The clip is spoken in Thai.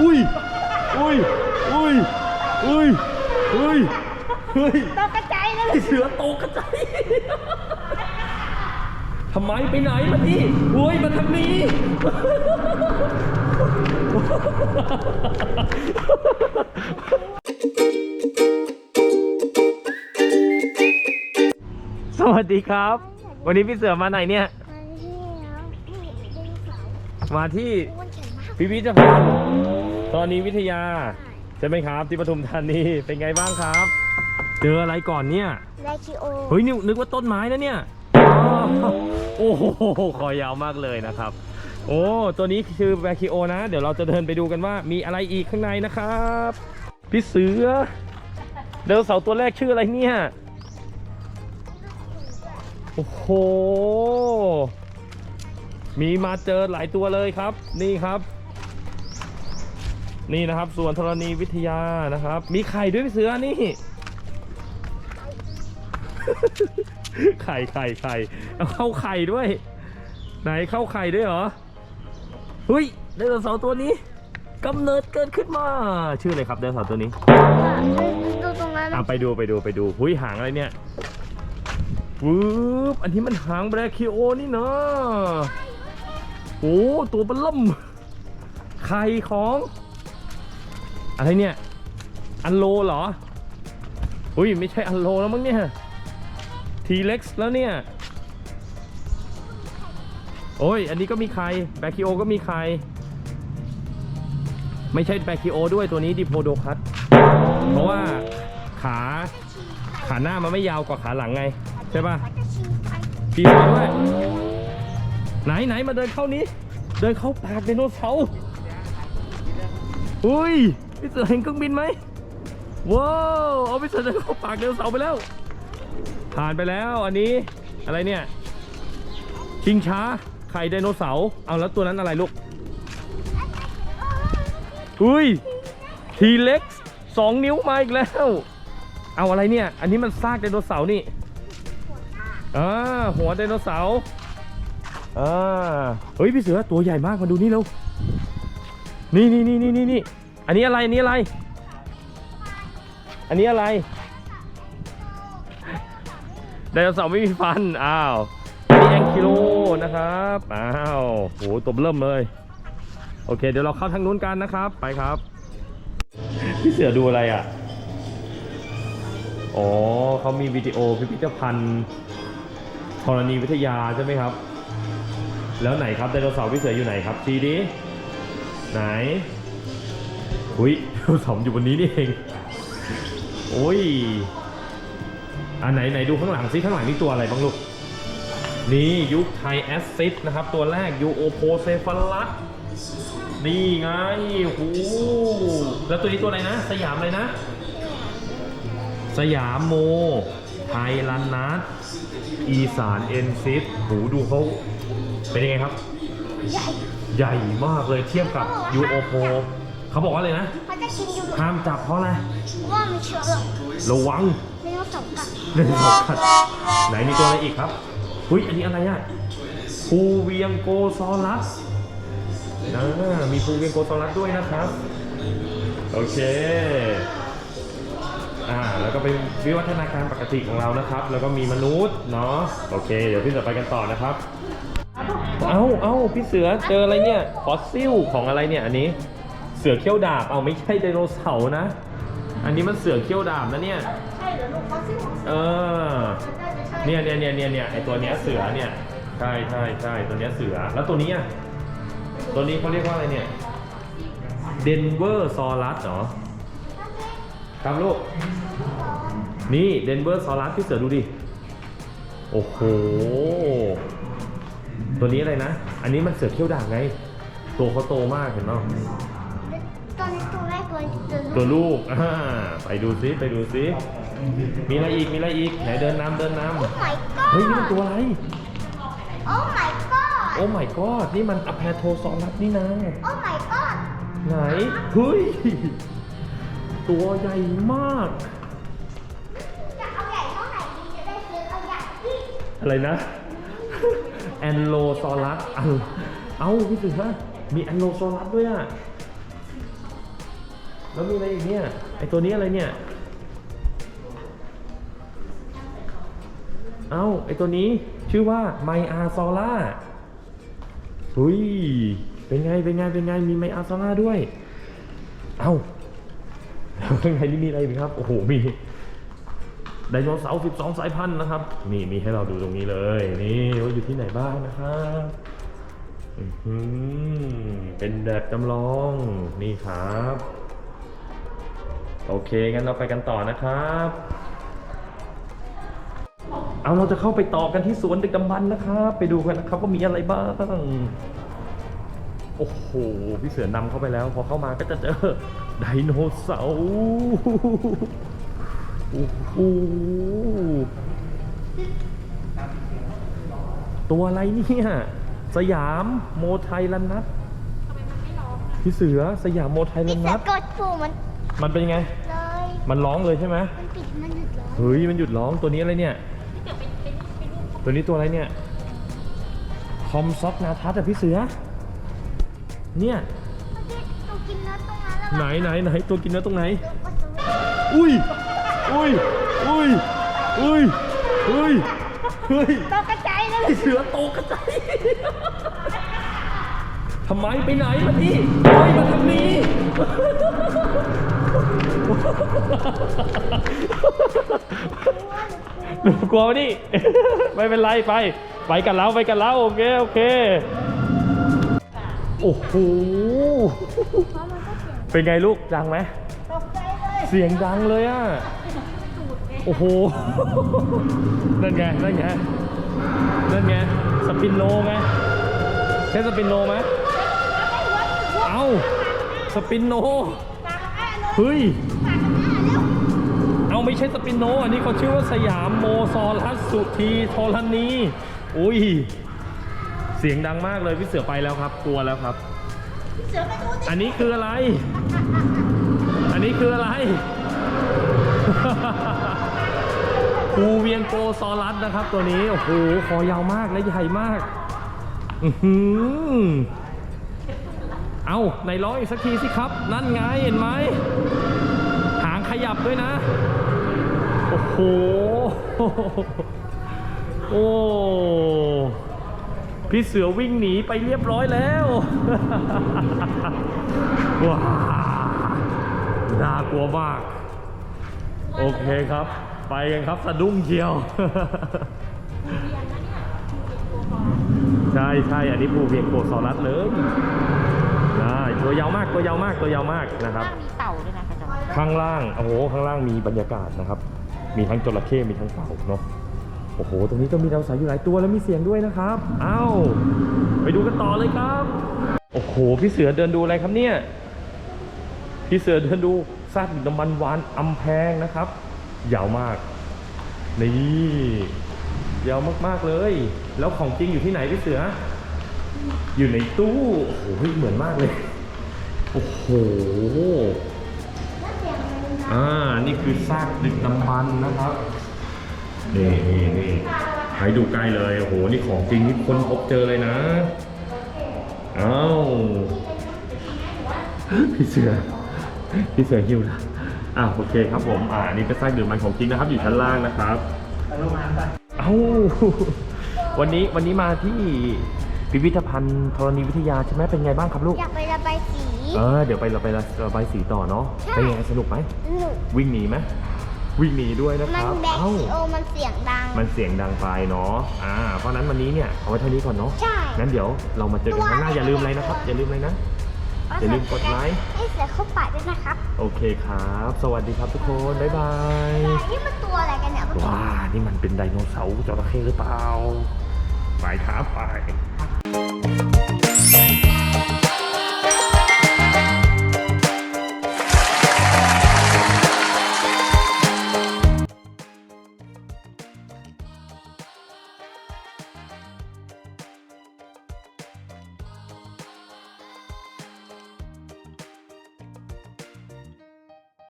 อุ้ย อุ้ย อุ้ย อุ้ย อุ้ย เฮ้ยตกกระจายเลยไอเสือตกกระจายทำไมไปไหนมันนี่โอ้ยมันทางนี้ สวัสดีครับ วันนี้พี่เสือมาไหนเนี่ย มาที่มันแข็งมากพิพิธภัณฑ์ ตอนนี้วิทยาใช่ไหมครับ ที่ปทุมธานีเป็นไงบ้างครับ เจออะไรก่อนเนี่ยไดคิโอเฮ้ยนี่นึกว่าต้นไม้นะเนี่ยอ๋อโอ้โหคอยาวมากเลยนะครับ โอ้ตัวนี้คือแบคิโอนะ เดี๋ยวเราจะเดินไปดูกันว่ามีอะไรอีกข้างในนะครับพี่เสือเดลเสาร์ตัวแรกชื่ออะไรเนี่ยโอ้โหมีมาเจอหลายตัวเลยครับ นี่ครับ นี่นะครับส่วนธรณีวิทยานะครับ มีไข่ด้วยพี่เสือนี่ ไข่ไข่ไข่เอาเข้าไข่ด้วย ไหนเข้าไข่ด้วยเหรอเฮ้ยไดโนเสาร์ตัวนี้กำเนิดเกิดขึ้นมา ชื่ออะไรครับไดโนเสาร์ตัวนี้ดูตรงนั้นอะไปดูไปดูไปดูหุยหางอะไรเนี่ยวืบอันนี้มันหางแบรคิโอนี่เนาะโอ้ตัวเบลล่มไข่ของ อะไรเนี่ย อันโลเหรอ อุ้ยไม่ใช่อันโลแล้วมั้งเนี่ย ทีเล็กซ์แล้วเนี่ย โอ้ย อันนี้ก็มีไข่แบคคิโอก็มีไข่ไม่ใช่แบคคิโอด้วยตัวนี้ดิโพโดคัสเพราะว่าขาขาหน้ามันไม่ยาวกว่าขาหลังไง ใช่ป่ะมันจะชิงไปขี่มาด้วยไหนไหนมาเดินเข้านี้ เดินเข้าปากไดโนเสาร์อุ้ย พี่เสือเห็นเครื่องบินไหมว้าวเอาพี่เสือเดินเข้าปากไดโนเสาร์ไปแล้ว ผ่านไปแล้วอันนี้อะไรเนี่ยชิงช้าไข่ไดโนเสาร์เอาแล้วตัวนั้นอะไรลูกอุ้ยทีเล็กสองนิ้วมาอีกแล้ว เอาอะไรเนี่ย อันนี้มันซากไดโนเสาร์นี่อ่าหัวไดโนเสาร์อ่าเฮ้ยพี่เสือตัวใหญ่มากมาดูนี่เร็วนี่นี่นี่นี่นี่ อันนี้อะไรอันนี้อะไร อันนี้อะไรไดโนเสาร์ไม่มีฟัน อ้าวอันนี้แองคิโลนะครับ อ้าวโหตัวเริ่มเลย โอเค เดี๋ยวเราเข้าทางนู้นกันนะครับ ไปครับ พี่เสือดูอะไรอะ อ๋อเขามีวิดีโอพิพิธภัณฑ์ธรณีวิทยาใช่ไหมครับ แล้วไหนครับไดโนเสาร์พี่เสืออยู่ไหนครับชี้ดิไหน อุ้ยสาร์อยู่บนนี้นี่เองโอ้ยอันไหนไหนดูข้างหลังซิข้างหลังนี่ตัวอะไรบ้างลูก นี่ยุคไทยแอสซิดนะครับ ตัวแรกยูโอโพเซฟลัสนี่ไงโอ้โหแล้วตัวนี้ตัวอะไรนะ สยามอะไรนะ สยามโม ไทยลันนัสอีสานเอ็นซิสหูดูเขาเป็นยังไงครับ ใหญ่ ใหญ่มากเลยเทียบกับยูโอโพ เขาบอกว่าเลยนะมันจะชิงอยู่ห้ามจับเพราะอะไร ว่ามันเชื้อโรคระวังไม่ต้องจับกันเรื่องสำคัญไหนมีตัวอะไรอีกครับหุ้ยอันนี้อะไรอะภูเวียงโกซอรัสนะมีภูเวียงโกซอรัสด้วยนะครับ โอเค อ่า แล้วก็เป็นวิวัฒนาการปกติของเรานะครับ แล้วก็มีมนุษย์เนาะ โอเค เดี๋ยวพี่เสือไปกันต่อนะครับ เอ้าเอ้าพี่เสือเจออะไรเนี่ย ฟอสซิลของอะไรเนี่ยอันนี้ เสือเขี้ยวดาบ เอาไม่ใช่ไดโนเสาร์นะ อันนี้มันเสือเขี้ยวดาบนะเนี่ย ใช่เหรอลูกฟอสซิลของเออ มันน่าจะใช่เนี่ยเนี่ยเนี่ยเนี่ยเนี่ยไอตัวเนี้ยเสือเนี่ย ใช่ใช่ใช่ตัวเนี้ยเสือ แล้วตัวนี้อะ ตัวนี้เขาเรียกว่าอะไรเนี่ย เดนเวอร์ซอรัสเหรอ ครับลูก นี่เดนเวอร์ซอรัสพี่เสือดูดิ โอ้โห ตัวนี้อะไรนะ อันนี้มันเสือเขี้ยวด่างไง ตัวเขาโตมากเห็นไหมต ตัวตัวลูกอ่าไปดูซิไปดูซิมีอะไรอีกมีอะไรอีกไหนเดินนำเดินนำโอ้ my เฮ้ย นี่มัน god ตัวอะไรโอ้ my god โอ้ my god นี่มันอ p พโทซอรัสนี่นะโอ้ my god ไหน เฮ้ย ตัวใหญ่มาก จะเอาใหญ่เท่าไหร่ดีจะได้ซื้อเอาใหญ่ที่อะไรนะ แอนโลซอรัสอันเอ้าพี่สือฮะมีแอนโลซอรัสด้วยอะโห แล้วมีอะไรอีกเนี่ย ไอตัวนี้อะไรเนี่ย เอ้า ไอตัวนี้ชื่อว่าไมอาซอล่าหุยเป็นไง เป็นไง เป็นไง มีไมอาซอล่าด้วย เอ้าแล้วข้างในนี่มีอะไรอีกครับ โอ้โห มีไดโนเสาร์12 สายพันธุ์นะครับ นี่มีให้เราดูตรงนี้เลย นี่ว่าอยู่ที่ไหนบ้างนะครับอื้อหือเป็นแบบจำลอง นี่ครับ โอเค งั้นเราไปกันต่อนะครับ เอาเราจะเข้าไปต่อกันที่สวนดึกดำบรรพ์นะครับ ไปดูกันนะครับว่ามีอะไรบ้าง โอ้โห พี่เสือนำเข้าไปแล้ว พอเข้ามาก็จะเจอไดโนเสาร์โอ้โหตัวอะไรเนี่ย สยามโมไทยลันนัทพี่เสือสยามโมไทยลัพี่นเสืนัอทกดปุ่มมัน มันเป็นยังไง เลยมันร้องเลยใช่ไหมมันปิดมันหยุดเลยเฮ้ยมันหยุดร้องตัวนี้อะไรเนี่ย ตัวนี้ตัวอะไรเนี่ย คอมซ็อกนาทัศน์อะพี่เสือ เนี่ยพี่ตัวกินเนื้อตรงนั้นแล้วไหนไหนไหนตัวกินเนื้อตรงไหน ตัวกดสวิตช์อุ้ย อุ้ย อุ้ย อุ้ย อุ้ย เฮ้ยตัวกระจายเลยพี่เสือโตกระจายทำไมไปไหนมาที่เฮ้ยมาทางนี้ หนูกลัวดิไม่เป็นไรไป ไปกันแล้วไปกันแล้วโอเคโอเค โอ้โหเพราะมันก็เสียงเป็นไงลูกดังไหมตกใจเลยเสียงดังเลยอะ โอ้โห นั่นไง นั่นไง นั่นไง สปินโนไงใช่สปินโนไหมเอ้าสปินโนปากอ้าเลยเฮ้ย ไม่ใช่สปินโน อันนี้เขาชื่อว่าสยามโมซอรัสสุธีธรณีอุ้ย เสียงดังมากเลยพี่เสือไปแล้วครับ กลัวแล้วครับพี่เสือไปดูดิอันนี้คืออะไร อันนี้คืออะไร ภูเวียงโกซอรัสนะครับ ตัวนี้ โอ้โห คอยาวมากและใหญ่มากอือหือเอาไหนร้องอีกสักทีสิครับ นั่นไงเห็นไหมหางขยับด้วยนะโอ้โห โอ้ พี่เสือวิ่งหนีไปเรียบร้อยแล้ว ว้า น่ากลัวมาก โอเคครับ ไปกันครับสะดุ้งเชียว ใช่ใช่อันนี้ภูเวียงโกซอรัสเลยได้ตัวยาวมากตัวยาวมากตัวยาวมากนะครับ ข้างมีเต่าด้วยนะคะจอข้างล่าง โอ้โห ข้างล่างมีบรรยากาศนะครับ มีทั้งจระเข้มีทั้งเต่าเนาะโอ้โห ตรงนี้ก็มีดาวเสาร์อยู่หลายตัวแล้วมีเสียงด้วยนะครับอ้าวไปดูกันต่อเลยครับ โอ้โห พี่เสือเดินดูอะไรครับเนี่ย พี่เสือเดินดูซากดึกดำบรรพ์วานอำแพงนะครับ ยาวมาก นี่ยาวมากๆเลย แล้วของจริงอยู่ที่ไหนพี่เสือ อยู่ในตู้ โอ้โห เหมือนมากเลย โอ้โห อะไรนะอ่า นี่คือซากดึกดำบรรพ์นะครับ นี่นี่นี่ให้ดูใกล้เลย โอ้โห นี่ของจริงที่คนพบเจอเลยนะเอ้าพี่เสือพี่เสือหิวนะอ่าโอเคครับผม อ่าอันนี่เป็นซากดึกดำบรรพ์ของจริงนะครับ อยู่ชั้นล่างนะครับเอ้าวันนี้วันนี้มาที่พิพิธภัณฑ์ธรณีวิทยาใช่ไหมเป็นไงบ้างครับลูก อยากไประบายสี เออเดี๋ยวไปเราไประบายสีต่อเนาะใช่ เป็นไงสนุกไหมหนูวิ่งหนีไหมวิ่งหนีด้วยนะคมันรับแบ็คเอ้าทีโอมันเสียงดัง มันเสียงดังไปเนาะอ่าเพราะฉะนั้นวันนี้เนี่ยเอาไว้เท่านี้ก่อนเนาะใช่ งั้นเดี๋ยวเรามาเจอกันครั้งหน้าอย่าลืมอะไรนะครับอย่าลืมอะไรนะ อย่าลืมกดไลค์ ให้เสือเข้าป่าด้วยนะครับโอเคครับ สวัสดีครับทุกคนบ๊ายบายแต่นี่มันตัวอะไรกันเนี่ยว้านี่มันเป็นไดโนเสาร์จระเข้หรือเปล่าไปครับไป